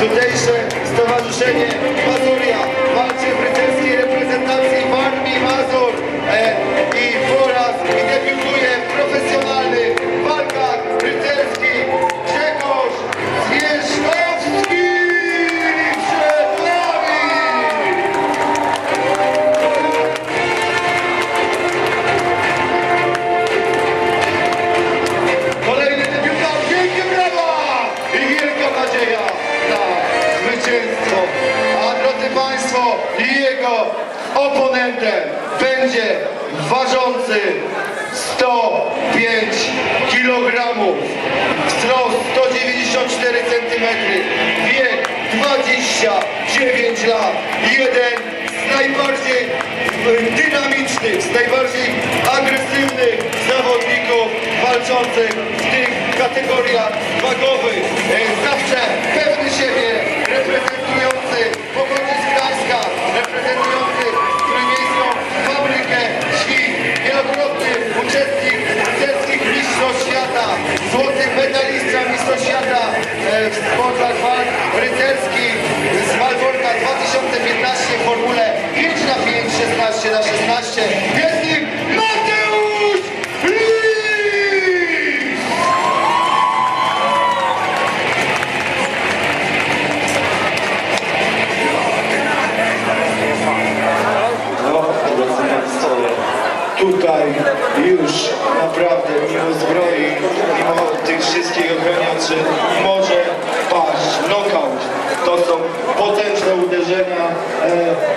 tutejsze Stowarzyszenie Państwo, jego oponentem będzie ważący 105 kg, wzrost 194 cm, wiek 29 lat, jeden z najbardziej e, dynamicznych, z najbardziej agresywnych zawodników walczących w tych kategoriach już naprawdę mimo zbroi, mimo tych wszystkich ochroniaczy może paść knockout. To są potężne uderzenia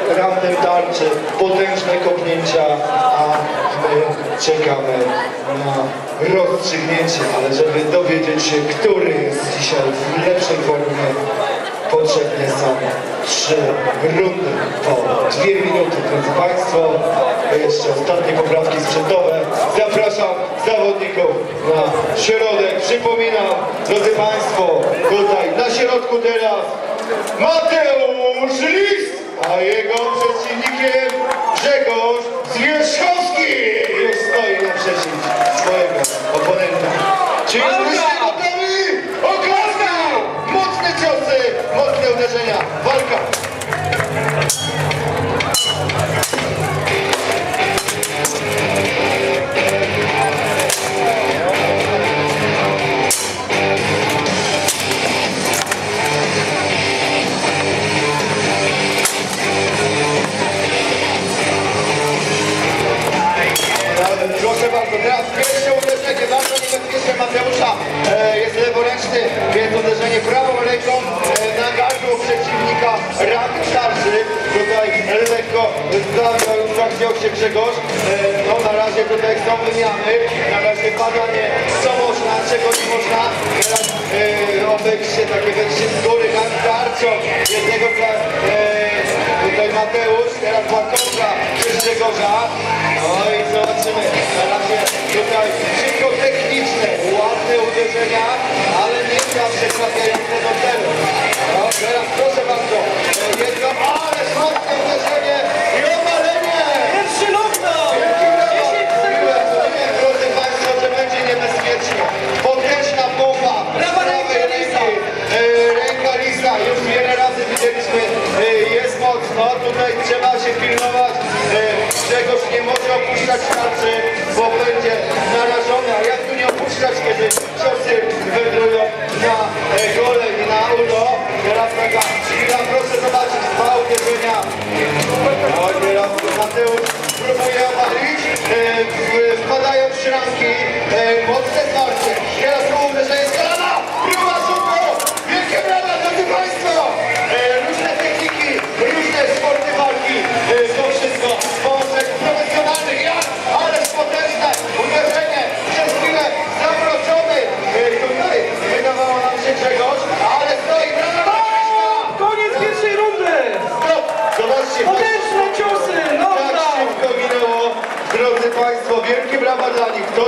e, ramnem tarczy, potężne kopnięcia, a my czekamy na rozstrzygnięcie, ale żeby dowiedzieć się, który jest dzisiaj w lepszej formie, Potrzebne są trzy rundy po dwie minuty, drodzy Państwo. Jeszcze ostatnie poprawki sprzętowe. Zapraszam zawodników na środek. Przypominam, drodzy Państwo, tutaj na środku teraz Mateusz Lis, a jego lekko zawiał, zachwiał się Grzegorz. E, no na razie tutaj są wymiany. Na razie badanie, co można, czego nie można. Teraz e, obejście, takie wejście z góry nad tarczą jednego dla, e, tutaj Mateusz, teraz była mocno. Tutaj trzeba się pilnować. E, Grzegorz nie może opuszczać tarczy, bo będzie narażony. Wielkie brawa dla nich.